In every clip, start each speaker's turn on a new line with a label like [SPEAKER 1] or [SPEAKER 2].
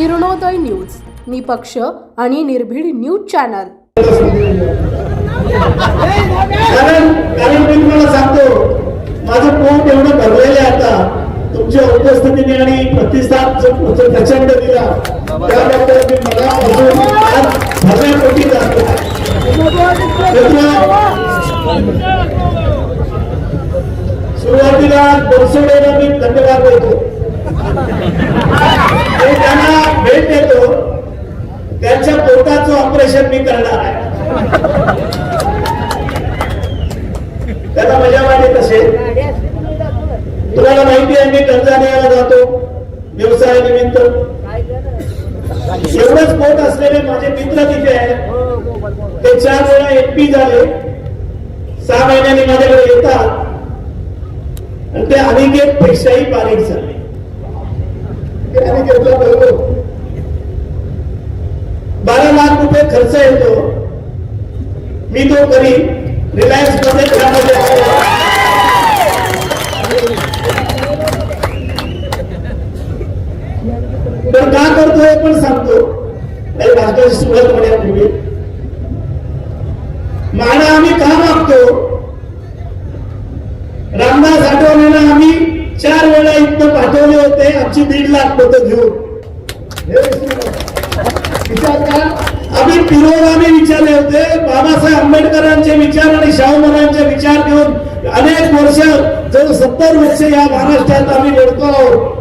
[SPEAKER 1] Kiranoday news निपक्ष आणि निर्भीड न्यूज चॅनल.
[SPEAKER 2] कारण कारण मी तुम्हाला सांगतो माझं पोट एवढं भरलेलं आहे आता. तुमच्या उपस्थितीने आणि प्रतिसाद जो प्रचंड दिला. त्याबद्दल मी मनापासून आज भरल्या पोटी जातो. मित्र, सुरुवातीला बनसोडेला मी धन्यवाद देतो. त्यांना भेट देतो. त्यांच्या पोटाचं ऑपरेशन मी करणार आहे. त्याला मजा वाटेल असेल तुम्हाला माहिती आहे मी टंजानियाला जातो व्यवसायानिमित्त एवढंच पोट असलेले माझे मित्र तिथे आहेत. ते चार वेळा एमपी झाले. सहा महिन्यांनी माझ्याकडे येतात. आणि ते अनिकेत पेक्षाही बारीक झाले. त्याने घेतला बरोबर बारा लाख रुपये खर्च येतो. मी तो करी रिलायन्समध्ये त्यामध्ये आहे. का करतो हे पण सांगतो. नाही भारताची सुरुवात होण्यापूर्वी. माना आम्ही का मागतो? रामदास आठवलेला आम्ही चार वेळा इथं पाठवले होते आमची दीड लाख मतं घेऊन. विचार का आम्ही पिरोगामी विचारले होते बाबासाहेब आंबेडकरांचे विचार आणि शाहू महाराजांचे विचार घेऊन अनेक वर्ष जवळ सत्तर वर्ष या महाराष्ट्रात आम्ही लढतो आहोत.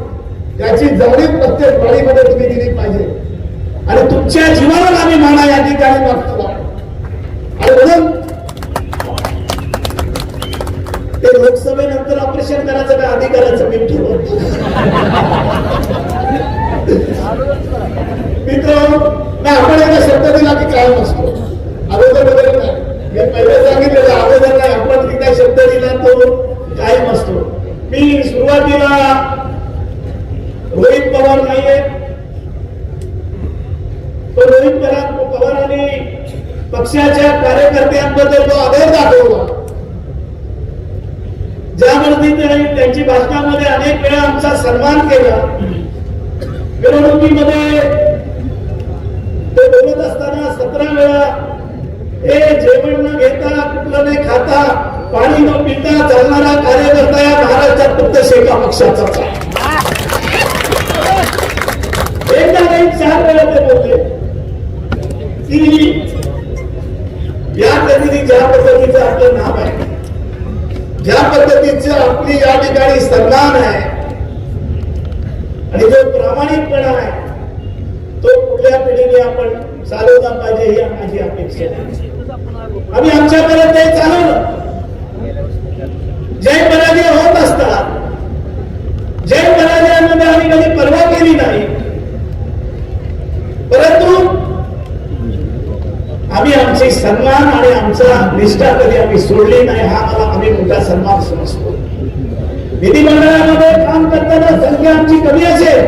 [SPEAKER 2] याची जाणीव प्रत्येक वाडीमध्ये तुम्ही दिली पाहिजे. आणि तुमच्या जीवावर आम्ही माना या ठिकाणी मागतो. आणि म्हणून ते लोकसभेनंतर ऑपरेशन करायचं का अधिकाराचं मी ठरवतो मित्र नाही आपण एका शब्दातील दिला कायम असतो. अगोदर वगैरे नाही. मी पहिले सांगितलेलं अगोदर नाही आपण की शब्द दिला तो कायम असतो. मी सुरुवातीला रोहित पवार नाहीये. तो रोहित पवार पवारांनी पक्षाच्या कार्यकर्त्यांबद्दल तो आदर दाखवला. ज्या त्यांनी त्यांची भाषणामध्ये अनेक वेळा आमचा सन्मान केला. मिरवणुकीमध्ये ते बोलत असताना सतरा वेळा हे जेवण न घेता कुठलं नाही खाता पाणी न पिता चालणारा कार्यकर्ता या महाराष्ट्रात फक्त शेका पक्षाचा. एकदा नाही चार वेळा ते बोलले. ती या कधी ज्या पद्धतीचं आपलं नाव आहे. ज्या पद्धतीचं आपली या ठिकाणी सन्मान आहे. आणि जो प्रामाणिकपणा आहे तो पुढल्या पिढीने आपण चालवला पाहिजे ही माझी अपेक्षा आहे. आम्ही आमच्याकडे ते चालवलं. जय पराजय होत असतात जय पराजयामध्ये आम्ही कधी पर्वा केली नाही. परंतु आम्ही आमची सन्मान आणि आमचा निष्ठा कधी आम्ही सोडली नाही हा मला आम्ही मोठा सन्मान समजतो. विधिमंडळामध्ये काम करताना संख्या आमची कमी असेल.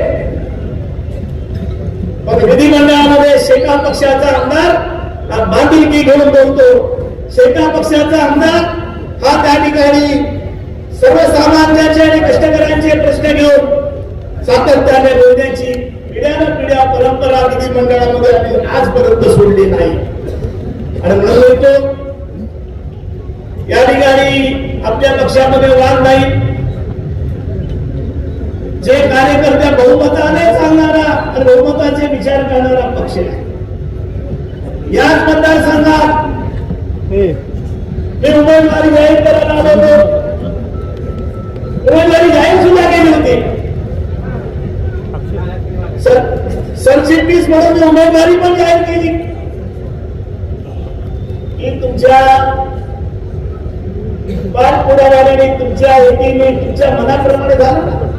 [SPEAKER 2] पण विधिमंडळामध्ये शेका पक्षाचा आमदार हा बांधिलकी घेऊन बोलतो. शेका पक्षाचा आमदार हा त्या ठिकाणी सर्वसामान्यांचे आणि कष्टकऱ्यांचे प्रश्न घेऊन सातत्याने बोलण्याची पिढ्यान पिढ्या परंपरा विधिमंडळामध्ये आम्ही आजपर्यंत सोडली नाही. आणि म्हणून म्हणतो या ठिकाणी आपल्या पक्षामध्ये वाद नाही. जे कार्यकर्त्या बहुमताने चालणारा आणि बहुमताचे विचार करणारा पक्ष आहे. याच मतदारसंघात मी उमेदवारी जाहीर करायला आलो होतो. उमेदवारी जाहीर सुद्धा केली होती. सर सरचिटणीस म्हणून मी उमेदवारी पण जाहीर केली. की तुमच्या पाठपुढाऱ्याने तुमच्या वतीने तुमच्या मनाप्रमाणे झालं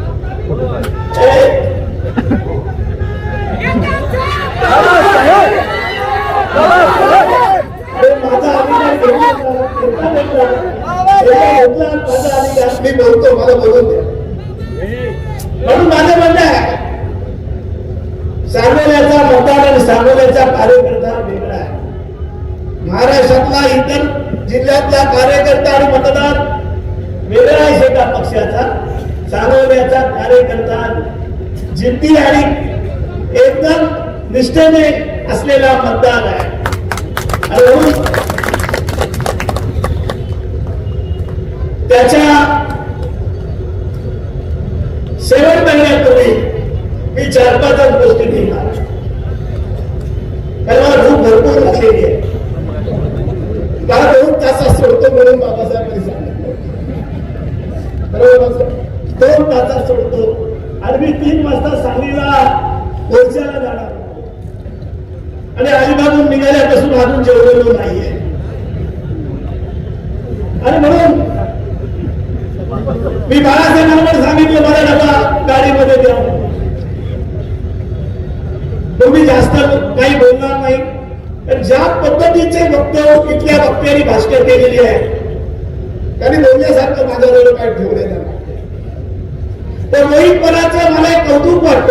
[SPEAKER 2] माझा अधिकार मी बोलतो मला बोलून द्या म्हणून माझं म्हणणं आहे सांगोल्याचा मतदार आणि सांगोल्याचा कार्यकर्ता वेगळा आहे. महाराष्ट्रातला इतर जिल्ह्यातला कार्यकर्ता आणि मतदार वेगळा आहे एका पक्षाचा चालवण्याचा कार्यकर्ता जिद्दी आणि एकदम निष्ठेने असलेला मतदार आहे. आणि त्याच्या सेवन महिन्यापूर्वी मी चार पाच गोष्टी लिहिला कारण मला भरपूर असलेली आहे मला दोन तासात सोडतो म्हणून बाबासाहेबांनी सांगितलं बरोबर माझं? दोन तासात सोडतो आणि मी तीन वाजता सांगलीला मोर्चाला जाणार आणि अलिबागून निघाल्यापासून अजून जेवलेलो नाहीये आणि म्हणून मी बाळासाहेबांना पण सांगितलं मला डबा गाडीमध्ये द्या तुम्ही जास्त काही बोलणार नाही पण ज्या पद्धतीचे वक्तव्य इथल्या वक्त्यांनी भाष्य केलेली आहे. त्यांनी बोलण्यासारखं माझ्याजवळ काय ठेवलेलं तर रोहित पराचं मला एक कौतुक वाटत.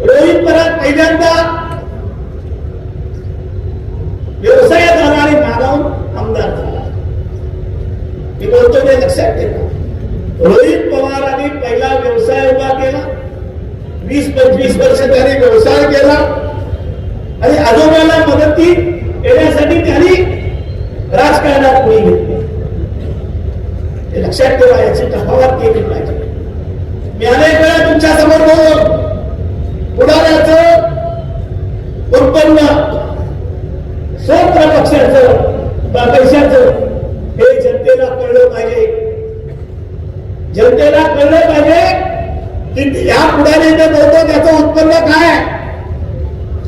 [SPEAKER 2] रोहित पराग पहिल्यांदा व्यवसायात आला मानव आमदार झाला. मी बोलतो ते लक्षात ठेवा. रोहित पवारांनी पहिला व्यवसाय उभा केला. वीस पंचवीस वर्ष त्याने व्यवसाय केला. आणि आजोबाला मदती येण्यासाठी त्यांनी राजकारणात पुढे घेतली हे लक्षात ठेवा याची तफावत केली पाहिजे. मी अनेक वेळा तुमच्यासमोर बोललो पुढाऱ्याचं उत्पन्न स्वतंत्र पक्षाचं बा पैशाचं हे जनतेला कळलं पाहिजे. जनतेला कळलं पाहिजे की या पुढाने जे बोलतो त्याचं उत्पन्न काय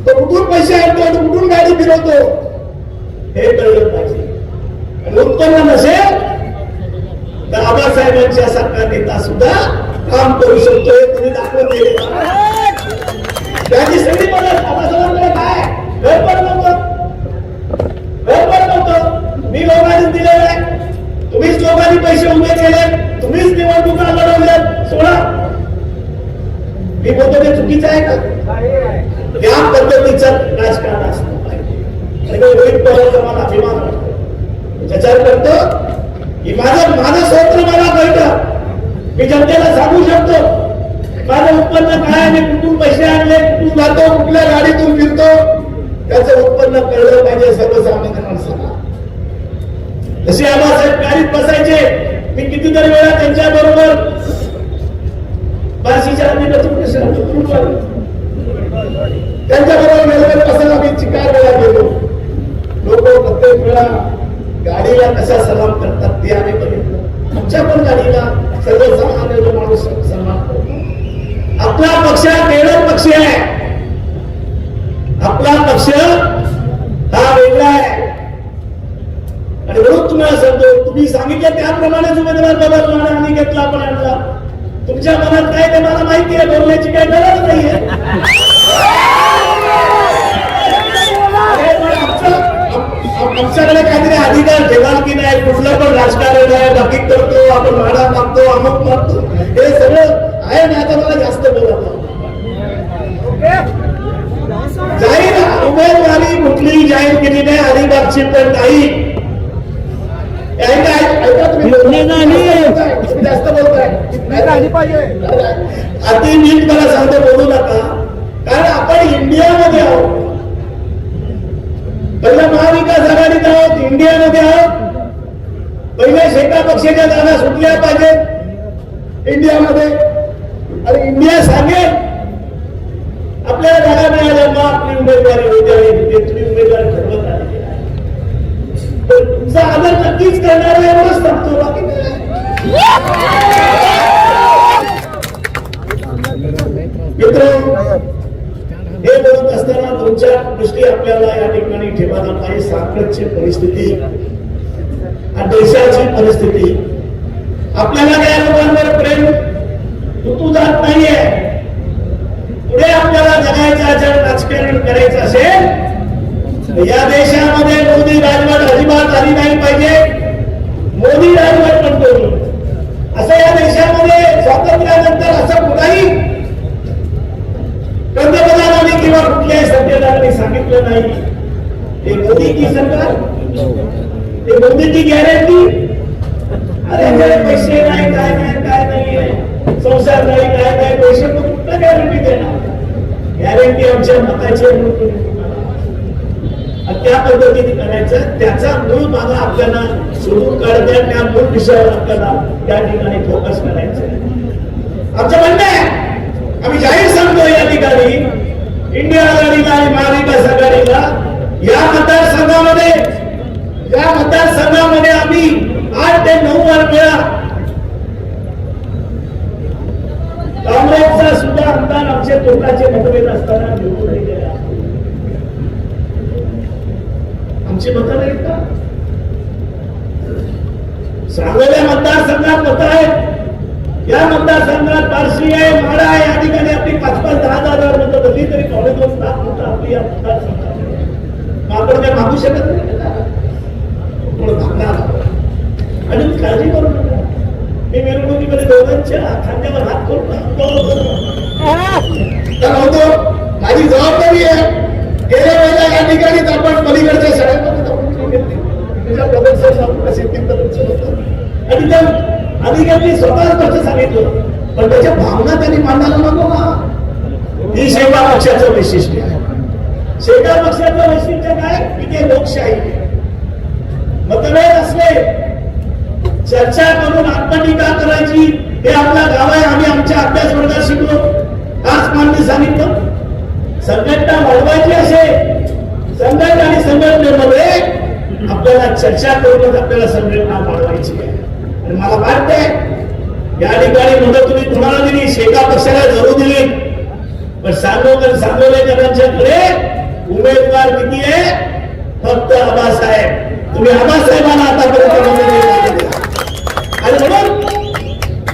[SPEAKER 2] तो कुठून पैसे आणतो कुठून गाडी फिरवतो? हे कळलं पाहिजे. उत्पन्न नसेल तर आबासाहेबांच्या सारखा नेता सुद्धा काम करू शकतो हे तुम्ही दाखवून दिले त्याची सगळी मदत आबासाहेबांकडे काय आहे? घर पण नव्हतं घर पण नव्हतं मी लोकांनी दिलेलं आहे तुम्हीच लोकांनी पैसे उभे केले तुम्हीच निवडणुका लढवल्या सोडा मी बोलतो ते चुकीचं आहे का त्या पद्धतीचं राजकारण असलं पाहिजे आणि रोहित पवारचा मला अभिमान वाटतो त्याच्यावर करतो की माझं माझं स्वतंत्र मला कळतं मी जनतेला सांगू शकतो माझं उत्पन्न काय आहे, मी कुठून पैसे आणले कुठून जातो कुठल्या गाडीतून फिरतो त्याचं उत्पन्न कळलं पाहिजे सर्वसामान्य माणसाला जसे आबासाहेब गाडीत बसायचे मी कितीतरी वेळा त्यांच्या बरोबर बार्शीच्या आधी बसून कशा त्यांच्या बरोबर गेलो कसं आम्ही चिकार वेळा गेलो लोक प्रत्येक वेळा गाडीला कशा सलाम करतात ते आम्ही बघितलं. आमच्या पण गाडीला सर्वसामान्य जो माणूस सन्मान करतो. आपला पक्ष वेगळा पक्ष आहे. आपला पक्ष हा वेगळा आहे. आणि म्हणून तुम्हाला सांगतो तुम्ही सांगितलं त्याप्रमाणेच उमेदवार बदलला आणि आम्ही घेतला पण आणला. तुमच्या मनात काय ते मला माहिती आहे बोलण्याची काही गरज नाहीये. आमच्याकडे काहीतरी अधिकार ठेवाल की नाही? कुठलं पण राजकारण आहे बाकी करतो आपण भाडा मागतो अमुक मागतो. हे सगळं आहे ना? आता मला जास्त बोलत जाहीर उमेदवारी कुठलीही जाहीर केली नाही अलिबागची पण नाही. जास्त बोलताय. अति नीट मला सांगतो बोलू नका कारण आपण इंडियामध्ये आहोत पहिला महाविकास आघाडीत आहोत इंडियामध्ये आहोत पहिल्या शेका पक्षाच्या जागा सुटल्या पाहिजेत इंडियामध्ये. आणि इंडिया सांगेल. आपल्याला जागा मिळाल्या मग आपली उमेदवारी होते आणि तुम्ही उमेदवार ठरवत आलेले आहे. तर तुमचा आदर नक्कीच करणार एवढंच सांगतो. बाकी मित्र हे बोलत असताना दोन चार गोष्टी आपल्याला या ठिकाणी ठेवायला पाहिजे साखरची परिस्थिती देशाची परिस्थिती. आपल्याला या लोकांवर प्रेम ऋतू जात नाहीये. पुढे आपल्याला जगायचं जर राजकारण करायचं असेल या देशामध्ये मोदी राजवट अजिबात आली नाही पाहिजे. मोदी राजवट पण असं या देशामध्ये स्वातंत्र्यानंतर असं कुठलाही पंतप्रधानांनी किंवा कुठल्याही सभ्यतांनी सांगितलं नाही हे मोदी की सरकार हे गॅरंटी अरे पैसे नाही काय नाही काय नाहीये. संसार नाही काय नाही पैसे मग कुठला गॅरंटी देणार? गॅरंटी आमच्या मताची त्या पद्धतीने करायचं त्याचा मूळ भाग आपल्याला शोधून काढता त्या मूळ विषयावर आपल्याला त्या ठिकाणी फोकस करायचं आमचं म्हणणं आहे आम्ही जाहीर सांगतो या ठिकाणी इंडिया आघाडीला आणि महाविकास आघाडीला या मतदारसंघामध्ये या मतदारसंघामध्ये आम्ही आठ ते नऊ वर वेळा काँग्रेसचा सुद्धा आमदार आमचे तोटाचे मतभेद असताना निवडून नाही गेला. आमची मतं नाहीत का? सांगोल्या मतदारसंघात मत आहेत. या मतदारसंघात बार्शी आहे माडा आहे या ठिकाणी आपली पाच पाच दहा दहा हजार मतं भरली तरी काँग्रेसवर सात मतं आपली या मतदारसंघात. आपण काय मागू शकत नाही आणि काळजी करू नका. मी मिरवणुकीमध्ये दोघांच्या खांद्यावर हात करून तर होतो माझी जबाबदारी आहे. गेल्या वेळेला या ठिकाणीच आपण पलीकडच्या शाळेमध्ये घेतली. आणि त्या अधिकाऱ्यांनी स्वतःच कसं सांगितलं पण त्याच्या भावना त्यांनी मांडायला नको ना. ही सेवा पक्षाचं वैशिष्ट्य आहे. सेवा पक्षाचं वैशिष्ट्य काय? इथे लोकशाही आहे. मतभेद असले चर्चा करून आत्मटीका करायची हे आपला गाव आहे आम्ही आमच्या अभ्यास वर्गात शिकलो. आज मान्य सांगितलं संघटना वाढवायची असेल संघट आणि संघटनेमध्ये आपल्याला चर्चा करूनच आपल्याला संघटना वाढवायची आहे. आणि मला वाटतंय या ठिकाणी मदत तुम्ही तुम्हाला दिली शेका पक्षाला जरूर दिली. पण सांगोकर सांगोलेकरांच्याकडे उमेदवार किती आहे? फक्त आबासाहेब. तुम्ही आबासाहेबांना आतापर्यंत आणि म्हणून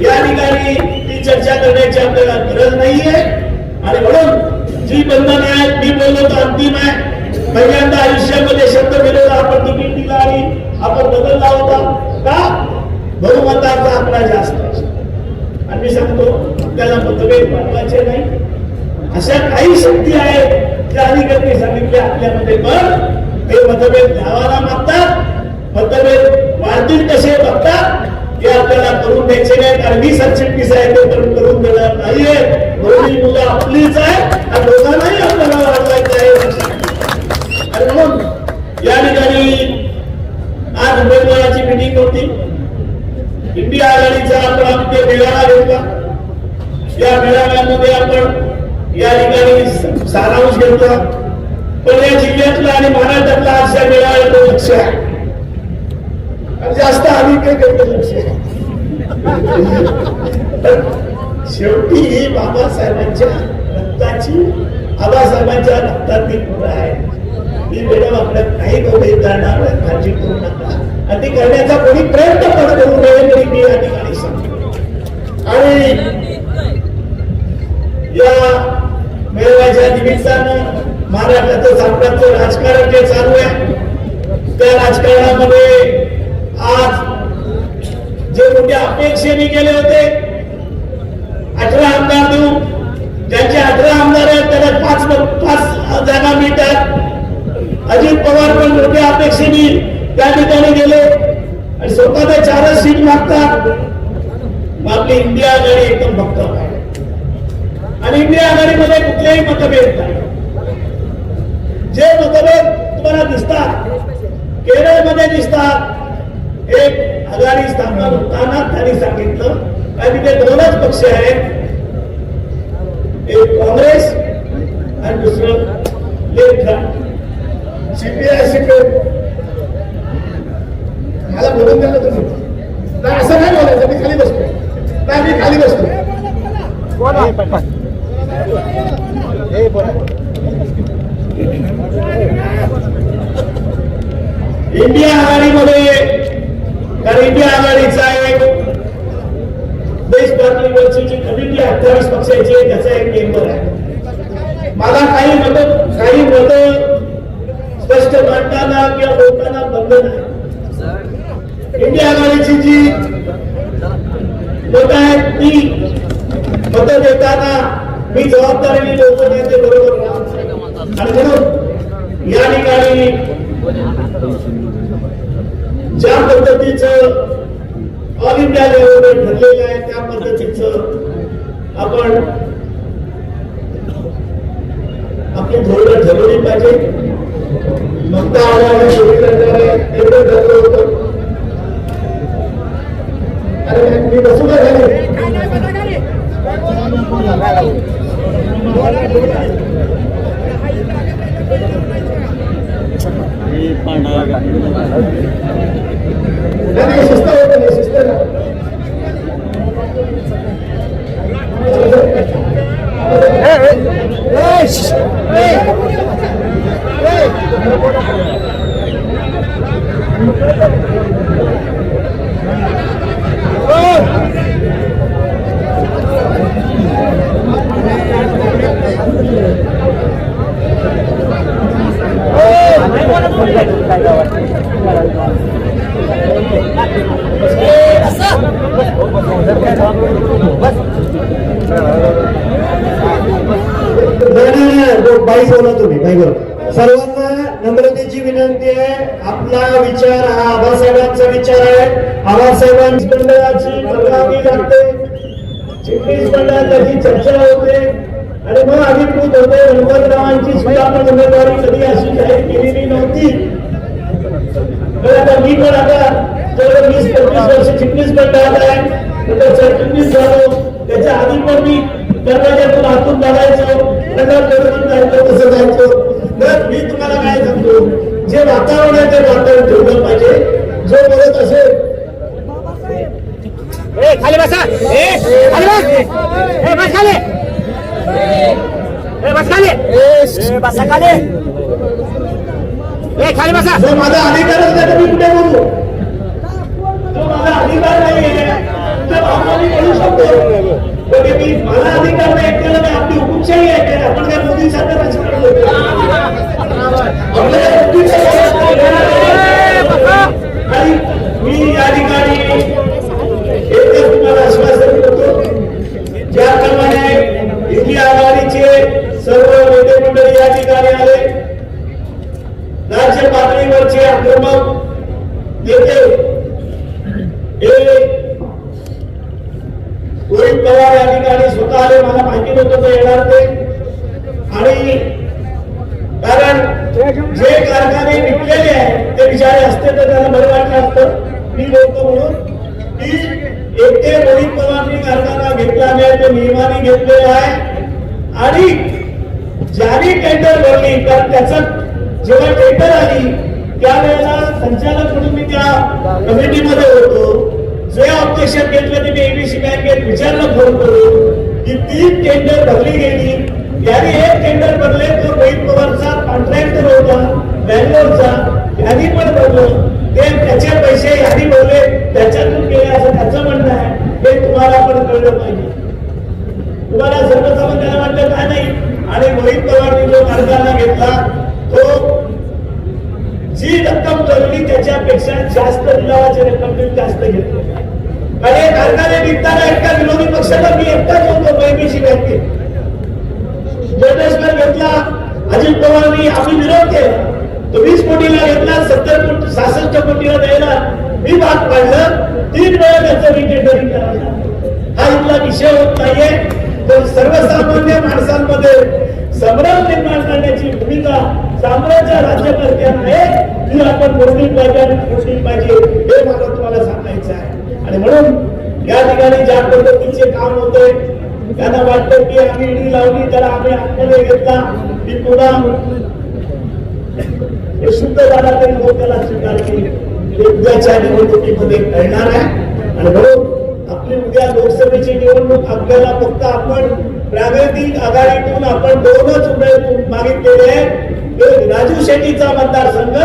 [SPEAKER 2] या ठिकाणी ती चर्चा करण्याची आपल्याला गरज नाहीये. आणि म्हणून जी बंधन आहेत मी बोललो तर अंतिम आहे. पहिल्यांदा आयुष्यामध्ये शब्द दिलेला आपण तिकीट दिला आणि आपण बदलला होता. का? बहुमताचा आकडा जास्त आणि मी सांगतो आपल्याला मतभेद महत्त्वाचे नाही. अशा काही शक्ती आहेत ज्या अधिकारी सांगितल्या आपल्यामध्ये. पण ते मतभेद गावाला मागतात मतभेद वाढतील कसे बघतात? हे आपल्याला करून द्यायचे नाही कारण मी सरचिटणीस आहे ते पण करून देणार नाहीये. दोन्ही मुलं आपलीच आहे आणि दोघांनाही आपल्याला वाढवायचं आहे. आणि म्हणून या ठिकाणी आज उमेदवाराची मिटिंग होती. इंडिया आघाडीचा आपण ते मेळावा घेतला. या मेळाव्यामध्ये आपण या ठिकाणी सारांश घेतला. पण या जिल्ह्यातला आणि महाराष्ट्रातला आज अशा मेळाव्याचं लक्ष आहे. जास्त आम्ही काही करतो लक्ष शेवटी ही बाबासाहेबांच्या रक्ताची बाबासाहेबांच्या रक्तातील मुलं आहे ती मॅडम आपल्यात काही कमी जाणार काळजी करू नका. आणि ती करण्याचा कोणी प्रयत्न पण करू नये तरी मी या ठिकाणी सांगतो. आणि या मेळाव्याच्या निमित्तानं महाराष्ट्राचं साम्राज्य राजकारण जे चालू आहे त्या राजकारणामध्ये आज जे मोठ्या अपेक्षेने गेले होते अठरा आमदार देऊ ज्यांचे अठरा आमदार आहेत त्याला पाच पाच जागा मिळतात. अजित पवार पण मोठ्या अपेक्षेने त्या ठिकाणी गेले. आणि स्वतः ते चारच सीट मागतात. मग आपली इंडिया आघाडी एकदम भक्त आहे. आणि इंडिया आघाडीमध्ये कुठलेही मतभेद नाही. जे मतभेद तुम्हाला दिसतात केरळमध्ये दिसतात एक आघाडी स्थापना होताना त्यांनी सांगितलं काय तिथे दोनच पक्ष आहेत. एक काँग्रेस आणि दुसरं लेफ्ट सीपीआय सीपीआय. मला बोलून द्या ना तुम्ही. नाही असं नाही बोलायचं मी खाली बसतो. नाही मी खाली बसतो. इंडिया आघाडीमध्ये कारण इंडिया आघाडीचा एक देश पातळीवरची जी कमिटी अठ्ठावीस पक्षाची आहे त्याचा एक मेंबर आहे. मला काही मत काही मत स्पष्ट मांडताना किंवा बोलताना बंद नाही. इंडिया आघाडीची जी मत आहेत ती मत देताना मी जबाबदारीने लोक नेते बरोबर आणि म्हणून या ठिकाणी ज्या पद्धतीचं ऑल इंडिया लेवलवर ठरलेलं आहे त्या पद्धतीचं आपण आपली धोरणं ठरवली पाहिजे. मक्ता आल्याने चोरी करणारे ते पण ठरलं होतं. अरे मी बसू का झाले नाही, नाही, शिस्त होतं नाही, शिस्त नाही. नाही, नाही, नाही, तो बाई बोला तुम्ही बाई बोला सर्वांना नम्रतेची विनंती आहे. आपला विचार हा आबासाहेबांचा विचार आहे आबासाहेबांची मंडळाची लागते चिटणीस मंडळात त्याची चर्चा होते आणि मग अधिकृत होते हनुमंतरावांची सुद्धा आपण उमेदवारी कधी अशी जाहीर केलेली नव्हती. तर आता मी पण आता जवळ वीस पंचवीस वर्ष चिटणीस राहत आहे. नंतर सरचिटणीस झालो त्याच्या आधी पण मी दरवाज्यातून आतून बघायचो नगर करून जायचो तसं जायचो. तर मी तुम्हाला काय सांगतो? जे वातावरण आहे ते वातावरण ठेवलं पाहिजे. जो बोलत असेल.
[SPEAKER 3] खाली बसा. खाली बस खाली. बस खाली. ए बसा खाली. ए खाली बसा.
[SPEAKER 2] जो माझा नाही तर मी कुठे बोलू? जो माझा अधिकार नाही तर आपण बोलू शकतो. हे मी माझा अधिकार नाही केला तर आपली हुकुमशाही आहे? आपण काय मोदी? आणि मी या ठिकाणी एकच तुम्हाला आश्वासन देतो. ज्याप्रमाणे इंडी आघाडीचे सर्व नेते मंडळी या ठिकाणी आले. राज्य पातळीवरचे आक्रमक नेते रोहित पवार या ठिकाणी स्वतः आले मला माहिती नव्हतं ते येणार ते. आणि कारण जे कारखाने विकलेले आहेत ते बिचारे असते तर त्यांना बरं वाटलं असतं. मी बोलतो म्हणून. की एकटे रोहित पवारनी कारखाना घेतला नाही तो नियमाने घेतलेला आहे. आणि ज्याने टेंडर भरली तर त्याचं जेव्हा टेंडर आली त्यावेळेला संचालक म्हणून मी त्या कमिटीमध्ये होतो. जे ऑब्जेक्शन घेतलं ते मी एबीसी बँकेत विचारलं फोन करून की तीन टेंडर भरली गेली. त्याने एक टेंडर भरले तो रोहित पवारचा कॉन्ट्रॅक्टर होता बँगलोरचा त्यांनी पण भरलं. ते त्याचे पैसे यांनी बोलले त्याच्यातून गेले असं त्याचं म्हणणं आहे. हे तुम्हाला पण कळलं पाहिजे. तुम्हाला सर्वसामान्यांना म्हटलं काय नाही. आणि मोहित पवारनी जो मार्गाला घेतला तो जी रक्कम ठरवली त्याच्यापेक्षा जास्त लिलावाची रक्कम तुम्ही जास्त घेतली. आणि कारखाने निघताना एका विरोधी पक्षाला मी एकटाच होतो बहिणीशी बँकेत. जयदेशकर घेतला अजित पवारनी आम्ही विरोध केला. तो वीस कोटीला घेतला सत्तर कोटी सहासष्ट द्यायला मी भाग पाडलं तीन वेळा त्याचं रिटेंडरिंग करायला हा इथला विषय होत नाहीये. तर सर्वसामान्य माणसांमध्ये संभ्रम निर्माण करण्याची भूमिका साम्राज्य राज्यकर्त्यांना आहे ती आपण मोडली पाहिजे आणि मोडली पाहिजे हे मला तुम्हाला सांगायचं आहे. आणि म्हणून या ठिकाणी ज्या पद्धतीचे काम होते त्यांना वाटतं की आम्ही ईडी लावली त्याला आम्ही आतमध्ये घेतला. की पुन्हा हे शुद्ध झाला तरी लोक स्वीकार केली. उद्याच्या निवडणुकीमध्ये कळणार आहे. आणि म्हणून आपली उद्या लोकसभेची निवडणूक आपल्याला फक्त आपण प्रागतिक आघाडीतून आपण दोनच उमेदवार मागितलेले आहेत. एक राजू शेट्टीचा मतदारसंघ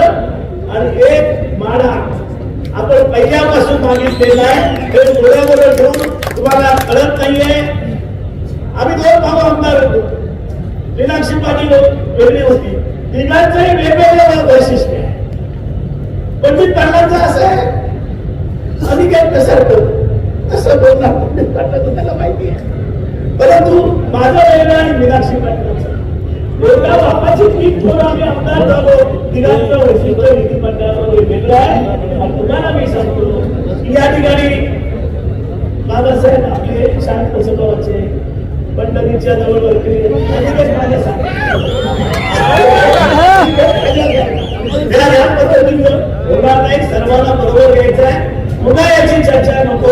[SPEAKER 2] आणि एक माडा आपण पहिल्यापासून मागितलेलं आहे. हे डोळ्याबरोबर ठेवून तुम्हाला कळत नाहीये. आम्ही दोन भाव आमदार होतो. मीनाक्षी पाटील वेगळी होती. तिघांचंही वेगवेगळं वैशिष्ट्य आहे. पण ती पाटलांचं असं आहे अधिकार कसं तसं बोलणार पंडित पाटलाचं त्याला माहिती आहे. परंतु माझं वेगळं आणि मीनाक्षी पाटलांचं. एका बापाची तीन थोर आम्ही आमदार झालो. तिघांचं वैशिष्ट्य विधिमंडळामध्ये वेगळं आहे. आणि तुम्हाला मी सांगतो की या ठिकाणी बाबासाहेब आपले शांत स्वभावाचे पंढरीच्या जवळ वरती माझ्या सांगतो सर्वांना बरोबर घ्यायचं आहे पुन्हा याची चर्चा नको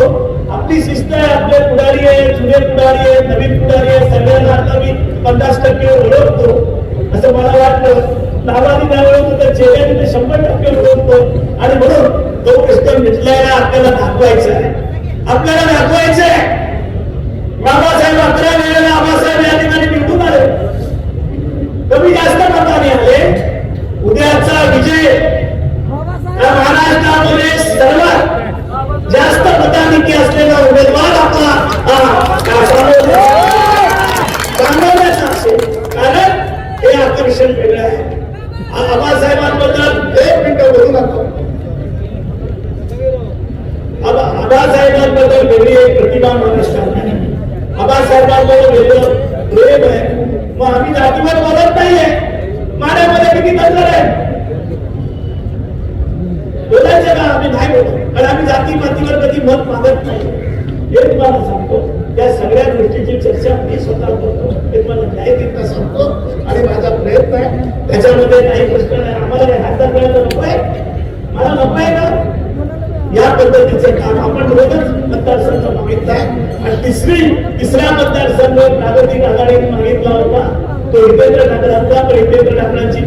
[SPEAKER 2] आपली शिस्त आहे आपले पुढारी आहे जुने पुढारी आहे नवीन पुढारी आहे सगळ्यांना आता मी पन्नास टक्के ओळखतो असं मला वाटलं नावानी नाही ओळखतो तर चेहऱ्याने ते शंभर टक्के ओळखतो आणि म्हणून तो प्रश्न मिटलायला आपल्याला दाखवायचा आहे. आपल्याला दाखवायचं आहे अकरा वेळेला आबासाहेब या ठिकाणी निवडून आले कमी जास्त मताने आले उद्याचा विजय या महाराष्ट्रामध्ये सर्वात जास्त मताधिक्य असलेला उमेदवार आपला हा, कासाराव सांगण्याचा असेल कारण हे आकर्षण वेगळं आहे आ- आबासाहेबांबद्दल एक मिनिट बोलू नका आबा आबासाहेबांबद्दल वेगळी एक प्रतिभा महाराष्ट्रात आहे आबासाहेबांबद्दल वेगळं प्रेम आहे मग आम्ही जातीवर बोलत नाहीये. माझ्यामध्ये किती तंत्र आहे? बोलायचं का? आम्ही नाही बोलत. कारण आम्ही जाती मातीवर कधी मत मागत नाही. हे तुम्हाला सांगतो. त्या सगळ्या गोष्टीची चर्चा मी स्वतः करतो. हे तुम्हाला न्याय देता सांगतो. आणि माझा प्रयत्न आहे. त्याच्यामध्ये काही प्रश्न नाही. आम्हाला काही हात दाखवायला नको आहे? मला नको आहे का? या पद्धतीचे काम आपण रोजच मतदारसंघ मागितलाय आणि तिसरी तिसरा मतदारसंघ जागतिक आघाडीने मागितला होता. तो हितेंद्र ठाकरांचा पण हितेंद्र ठाकरांची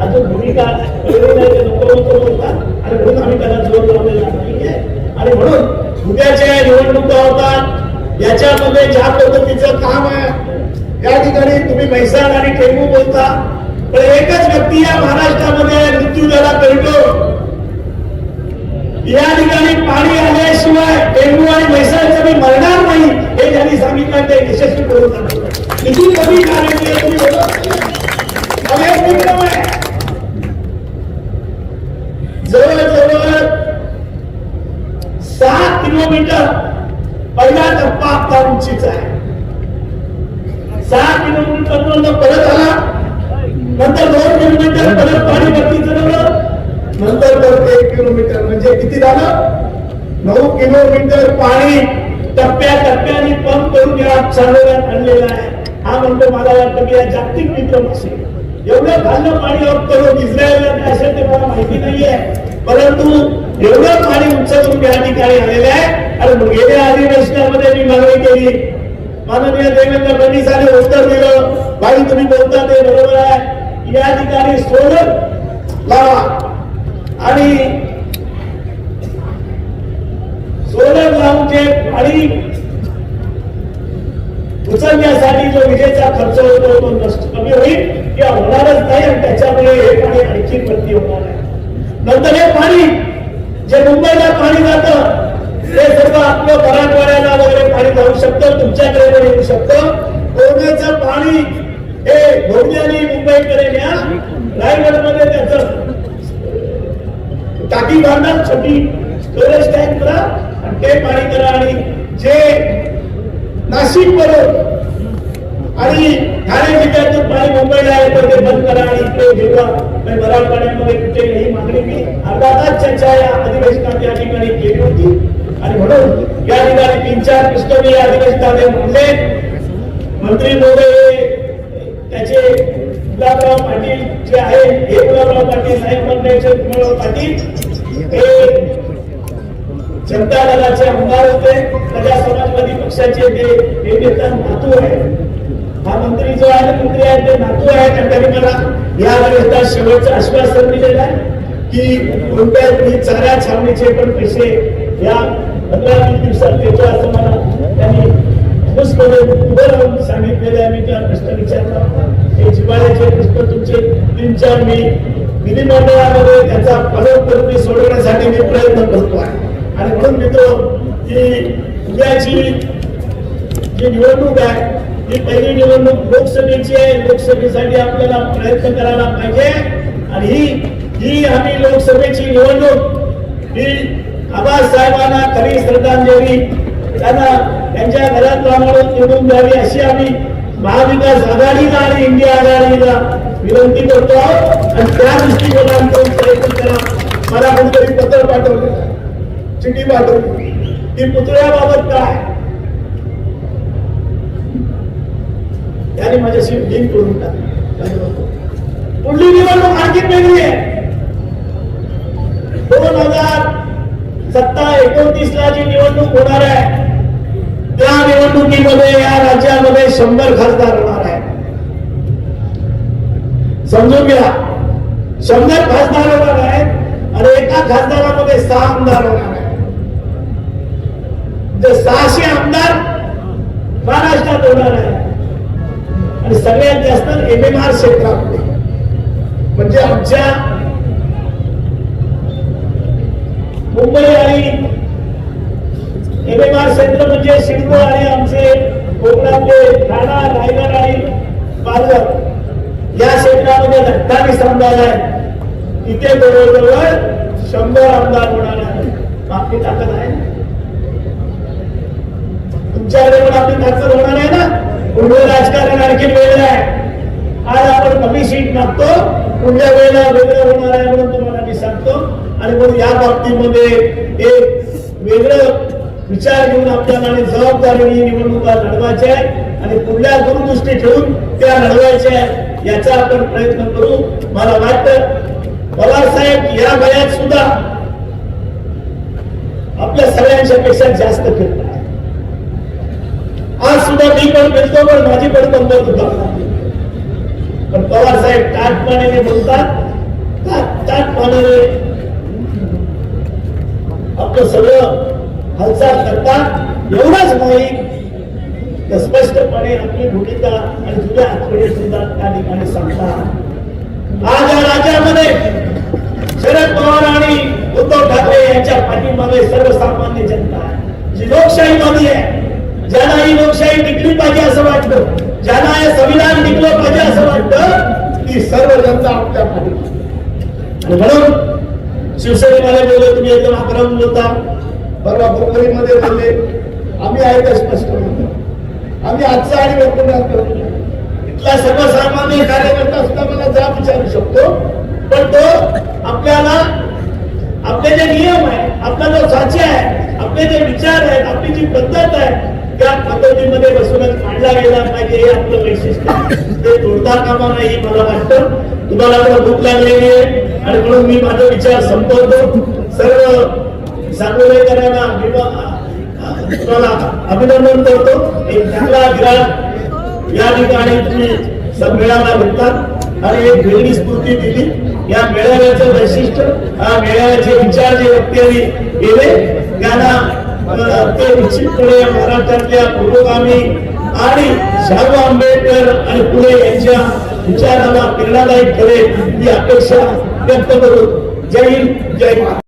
[SPEAKER 2] अजून भूमिका नको नको बोलतात. आणि म्हणून आम्ही त्याला जोर लावलेला नाहीये आणि म्हणून उद्याच्या निवडणुका होतात. याच्यामध्ये ज्या पद्धतीचं काम आहे या ठिकाणी तुम्ही म्हैसाळ आणि टेंबू बोलता. पण एकच व्यक्ती या महाराष्ट्रामध्ये मृत्यू झाला कळतो या ठिकाणी पाणी आल्याशिवाय डेंगू आणि म्हैसाळचं मी मरणार नाही हे त्यांनी सांगितलं ते यशस्वी करून किती कमी कार्य आहे. जवळजवळ सहा किलोमीटर पहिला टप्पा आता उंचीचा आहे. सहा किलोमीटर परत आला. नंतर दोन किलोमीटर परत पाणी भरतीचं चढवलं नंतर परत एक किलोमीटर. म्हणजे किती झालं? नऊ किलोमीटर पाणी टप्प्या टप्प्याने पंप करून या चालवण्यात आणलेला आहे. हा म्हणतो मला वाटतं की या जागतिक विक्रम असेल. एवढं खाल्लं पाणी करून इस्रायलला काय असेल ते मला माहिती नाहीये. परंतु एवढं पाणी उंचावून या ठिकाणी आलेलं आहे. आणि गेल्या अधिवेशनामध्ये मी मागणी केली. माननीय देवेंद्र फडणवीसांनी उत्तर दिलं. भाई तुम्ही बोलता ते बरोबर आहे. या ठिकाणी सोलर लावा. आणि सोलर लावून जे पाणी उचलण्यासाठी जो विजेचा खर्च होतो तो नष्ट कमी होईल. किंवा होणारच नाही आणि त्याच्यामुळे हे पाणी आणखी भरती होणार आहे. नंतर हे पाणी जे मुंबईला पाणी जातं ते सर्व आपलं मराठवाड्याला वगैरे पाणी जाऊ शकतं तुमच्याकडे पण येऊ शकतं. कोरण्याचं पाणी हे भोगण्याने मुंबईकडे न्या. रायगडमध्ये त्याचं टाकी बांधा छोटी स्टोरेज टँक करा आणि ते पाणी करा आणि जे नाशिक बरोबर आणि ठाणे जिल्ह्यातून पाणी मुंबईला येतं ते बंद करा आणि इकडे घेऊया बराड पाण्यामध्ये कुठे ही मागणी मी अर्धा तास चर्चा या अधिवेशनात या ठिकाणी केली होती. आणि म्हणून या ठिकाणी तीन चार प्रश्न या अधिवेशनात म्हणले. मंत्री महोदय त्याचे गुलाबराव पाटील जे आहे हे गुलाबराव पाटील साहेब मंडळाचे गुलाबराव पाटील. हे जनता दलाचे आमदार होते. प्रजा समाजवादी पक्षाचे ते हे नेता नातू आहे हा मंत्री जो आहे मंत्री आहे ते नातू आहे त्यांनी मला या वेळेस शेवटचं आश्वासन दिलेलं आहे की कोणत्याही चारा छावणीचे पण पैसे या पंधरा वीस दिवसात देतो असं मला त्यांनी ठोसपणे उभं राहून सांगितलेलं आहे. मी त्या प्रश्न विचारला होता. हे जिव्हाळ्याचे प्रश्न तुमचे तीन चार मी विधिमंडळामध्ये त्याचा फलक सोडवण्यासाठी मी प्रयत्न करतो आहे. आणि म्हणून मित्र की उद्याची जी निवडणूक आहे ही पहिली निवडणूक लोकसभेची आहे. लोकसभेसाठी आपल्याला प्रयत्न करायला पाहिजे. आणि ही ही आम्ही लोकसभेची निवडणूक ही आबासाहेबांना खरी श्रद्धांजली त्यांना त्यांच्या घरात राहून निवडून द्यावी अशी आम्ही महाविकास आघाडीला आणि इंडिया आघाडीला विनंती करतो आहोत आणि त्या दृष्टिकोनातून प्रयत्न करा. मला कोणतरी पत्र पाठवलं. चिठी पाठवली. ती पुतळ्याबाबत काय? त्याने माझ्याशी लिंक करून टाकली. पुढली निवडणूक आणखी वेगळी आहे. दोन हजार सत्ता एकोणतीस ला जी निवडणूक होणार आहे त्या निवडणुकीमध्ये या राज्यामध्ये शंभर खासदार होणार आहे समजून घ्या शंभर खासदार होणार आहेत आणि एका खासदारामध्ये सहा आमदार होणार आहेत. म्हणजे सहाशे आमदार महाराष्ट्रात होणार आहे आणि सगळ्यात जास्त एम एम आर क्षेत्रामध्ये. म्हणजे आमच्या मुंबई आणि एम एम आर क्षेत्र म्हणजे शिल्प आणि आमचे कोकणातले ठाणा रायगड आणि पालघर. या क्षेत्रामध्ये अठ्ठावीस आमदार आहे. तिथे जवळजवळ शंभर आमदार होणार आहे आपली ताकद आहे. तुमच्याकडे पण आपली ताकद होणार आहे ना? पुढे राजकारण आणखी वेळ आहे. आज आपण कमी सीट मागतो. पुढल्या वेळेला वेगळं होणार आहे म्हणून तुम्हाला मी सांगतो. आणि म्हणून या बाबतीमध्ये एक वेगळं विचार घेऊन आपल्याला आणि जबाबदारीने निवडणुका लढवायच्या आहेत आणि पुढल्या दूरदृष्टी ठेवून त्या लढवायच्या आहेत याचा आपण प्रयत्न करू. मला वाटतं पवार साहेब या वयात सुद्धा आपल्या सगळ्यांच्या पेक्षा जास्त फिरत आज सुद्धा मी पण फिरतो पण माझी पण कंबर दुखावणार पण पवार साहेब ताटपणाने बोलतात. ताट- ताटपणाने आपलं सगळं हालचाल करतात. एवढंच नाही तर स्पष्टपणे आपली भूमिका आणि जुन्या आठवडे सुद्धा त्या ठिकाणी सांगतात. आज या राज्यामध्ये शरद पवार आणि उद्धव ठाकरे यांच्या पाठीमागे सर्वसामान्य जनता आहे. जी लोकशाहीवादी आहे ज्यांना ही लोकशाही टिकली पाहिजे असं वाटतं ज्यांना हे संविधान टिकलं पाहिजे असं वाटतं ती सर्व जनता आपल्या पाठीमागे म्हणून शिवसेनेमध्ये बोलले तुम्ही एकदम आक्रम होता. परवा बोरमध्ये बोलले आम्ही आहे का स्पष्ट आम्ही आजचा आणि वक्तव्यात करतो. इथला सर्वसामान्य कार्यकर्ता सुद्धा मला जा विचारू शकतो पण तो आपल्याला आपले जे नियम आहे आपला जो साचे आहे आपले जे विचार आहेत आपली जी पद्धत आहे त्या पद्धतीमध्ये बसूनच मांडला गेला पाहिजे हे आपलं वैशिष्ट्य ते तोडता कामा नाही मला वाटतं. तुम्हाला आता भूक लागलेली आहे आणि म्हणून मी माझा विचार संपवतो. सर्व सांगोलेकरांना मी तुम्हाला अभिनंदन करतो. एक चांगला विराट या ठिकाणी तुम्ही संमेळनाला भेटतात आणि एक वेगळी स्फूर्ती दिली. या मेळाव्याचं वैशिष्ट्य हा मेळाव्याचे विचार जे व्यक्ती गेले त्यांना ते निश्चितपणे महाराष्ट्रातल्या पुरोगामी आणि शाहू आंबेडकर आणि पुणे यांच्या विचाराला प्रेरणादायी ठरेल ही अपेक्षा व्यक्त करू जय हिंद जय